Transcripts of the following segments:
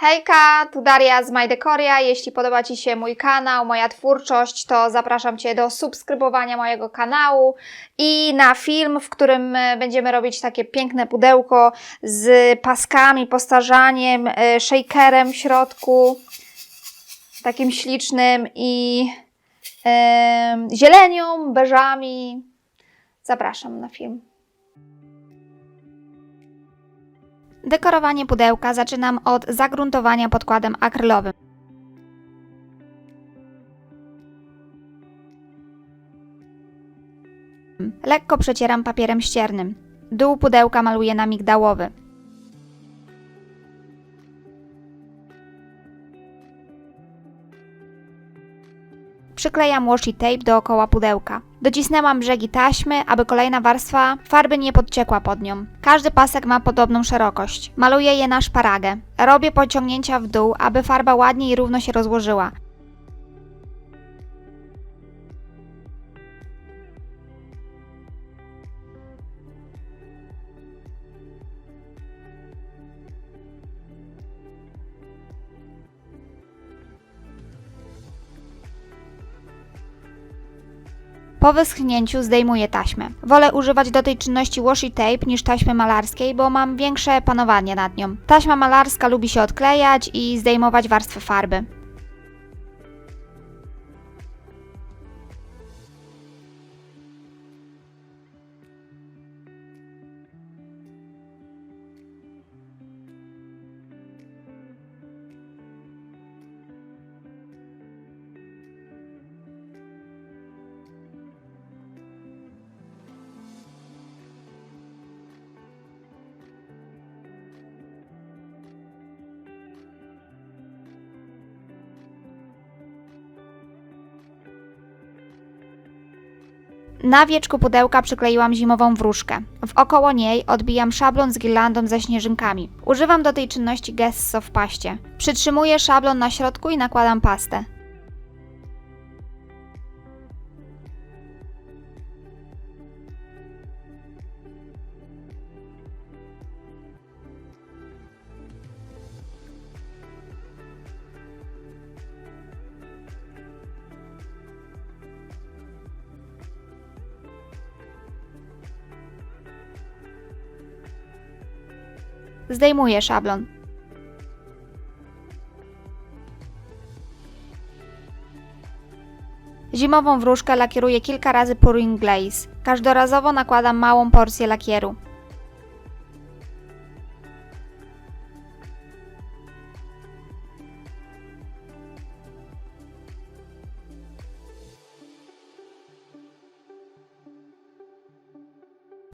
Hejka, tu Daria z My Decoria. Jeśli podoba Ci się mój kanał, moja twórczość, to zapraszam Cię do subskrybowania mojego kanału i na film, w którym e, będziemy robić takie piękne pudełko z paskami, postarzaniem, e, shakerem w środku, takim ślicznym i em, zielenią, beżami. Zapraszam na film. Dekorowanie pudełka zaczynam od zagruntowania podkładem akrylowym. Lekko przecieram papierem ściernym. Dół pudełka maluję na migdałowy. Przyklejam washi tape dookoła pudełka. Docisnęłam brzegi taśmy, aby kolejna warstwa farby nie podciekła pod nią. Każdy pasek ma podobną szerokość. Maluję je na szparagę. Robię pociągnięcia w dół, aby farba ładnie i równo się rozłożyła. Po wyschnięciu zdejmuję taśmę. Wolę używać do tej czynności washi tape niż taśmy malarskiej, bo mam większe panowanie nad nią. Taśma malarska lubi się odklejać i zdejmować warstwy farby. Na wieczku pudełka przykleiłam zimową wróżkę. Wokoło niej odbijam szablon z girlandą ze śnieżynkami. Używam do tej czynności gesso w paście. Przytrzymuję szablon na środku i nakładam pastę. Zdejmuję szablon. Zimową wróżkę lakieruję kilka razy pouring glaze. Każdorazowo nakładam małą porcję lakieru.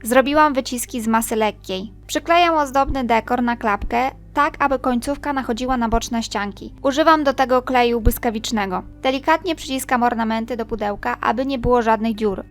Zrobiłam wyciski z masy lekkiej. Przyklejam ozdobny dekor na klapkę, tak aby końcówka nachodziła na boczne ścianki. Używam do tego kleju błyskawicznego. Delikatnie przyciskam ornamenty do pudełka, aby nie było żadnych dziur.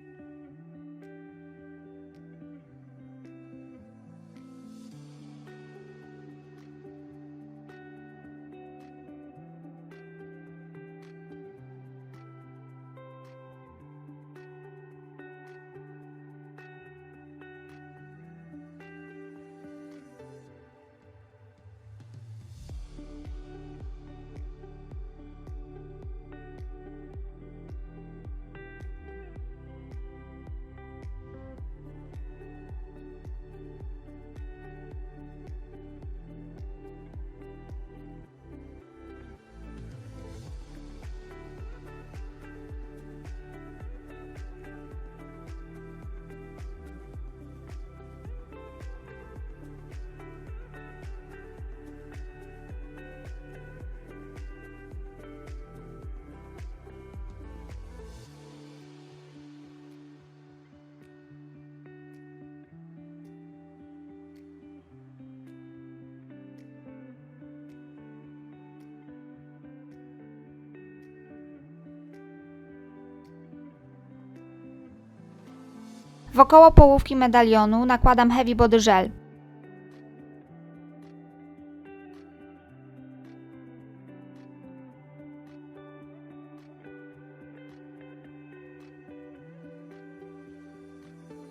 Wokoło połówki medalionu nakładam heavy body gel.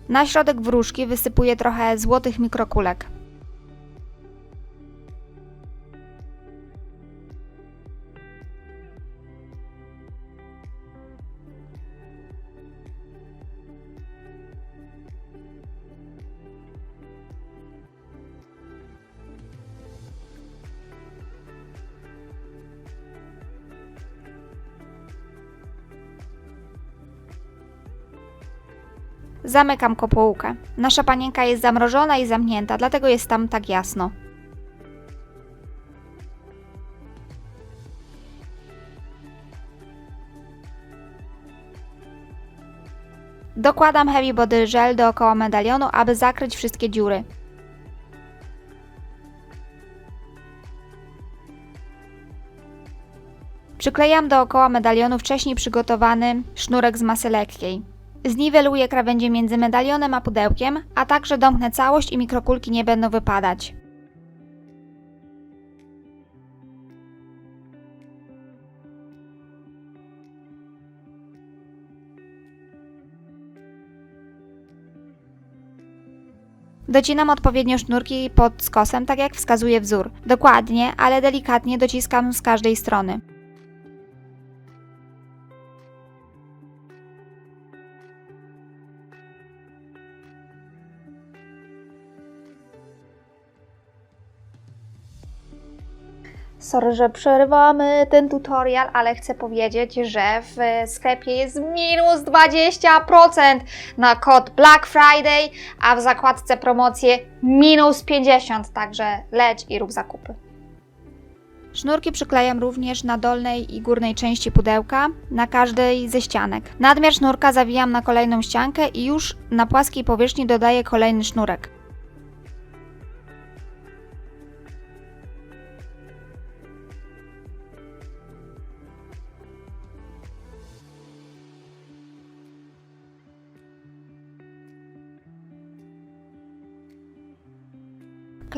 Na środek wróżki wysypuję trochę złotych mikrokulek. Zamykam kopułkę. Nasza panienka jest zamrożona i zamknięta, dlatego jest tam tak jasno. Dokładam Heavy Body Gel dookoła medalionu, aby zakryć wszystkie dziury. Przyklejam dookoła medalionu wcześniej przygotowany sznurek z masy lekkiej. Zniweluję krawędzie między medalionem a pudełkiem, a także domknę całość i mikrokulki nie będą wypadać. Docinam odpowiednio sznurki pod skosem, tak jak wskazuje wzór. Dokładnie, ale delikatnie dociskam z każdej strony. Sorry, że przerywamy ten tutorial, ale chcę powiedzieć, że w sklepie jest minus 20% na kod Black Friday, a w zakładce promocje minus 50%, także leć i rób zakupy. Sznurki przyklejam również na dolnej i górnej części pudełka, na każdej ze ścianek. Nadmiar sznurka zawijam na kolejną ściankę i już na płaskiej powierzchni dodaję kolejny sznurek.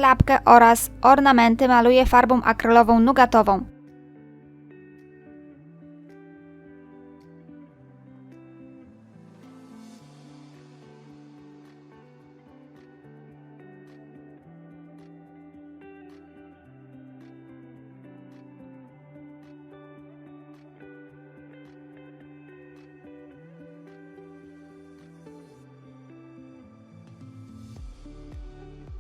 Klapkę oraz ornamenty maluję farbą akrylową nugatową.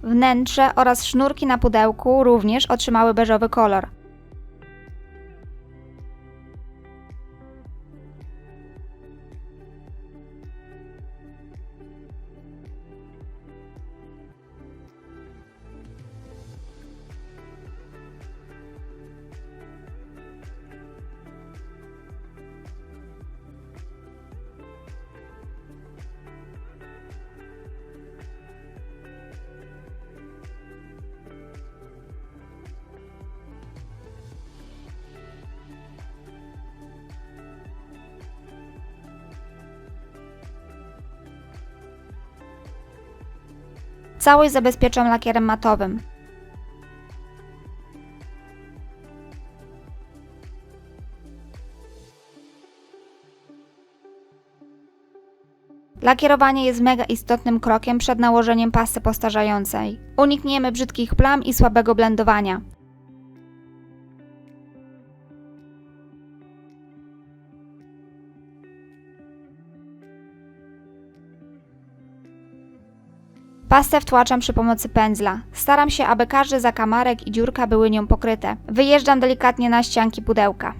Wnętrze oraz sznurki na pudełku również otrzymały beżowy kolor. Całość zabezpieczam lakierem matowym. Lakierowanie jest mega istotnym krokiem przed nałożeniem pasty postarzającej. Unikniemy brzydkich plam i słabego blendowania. Pastę wtłaczam przy pomocy pędzla. Staram się, aby każdy zakamarek i dziurka były nią pokryte. Wyjeżdżam delikatnie na ścianki pudełka.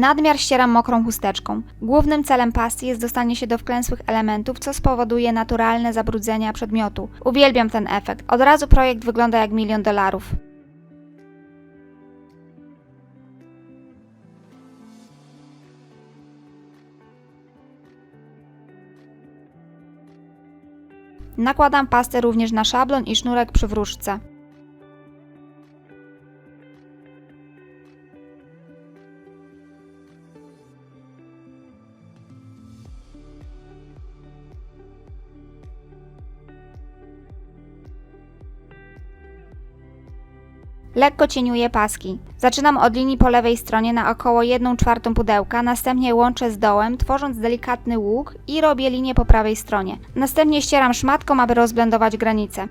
Nadmiar ścieram mokrą chusteczką. Głównym celem pasty jest dostanie się do wklęsłych elementów, co spowoduje naturalne zabrudzenia przedmiotu. Uwielbiam ten efekt. Od razu projekt wygląda jak milion dolarów. Nakładam pastę również na szablon i sznurek przy wróżce. Lekko cieniuję paski. Zaczynam od linii po lewej stronie na około 1 czwartą pudełka, następnie łączę z dołem, tworząc delikatny łuk i robię linię po prawej stronie. Następnie ścieram szmatką, aby rozblendować granice.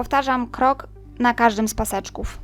Powtarzam krok na każdym z paseczków.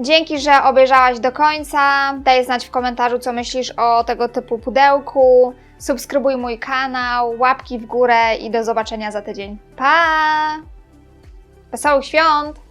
Dzięki, że obejrzałaś do końca. Daj znać w komentarzu, co myślisz o tego typu pudełku. Subskrybuj mój kanał, łapki w górę i do zobaczenia za tydzień. Pa! Wesołych świąt!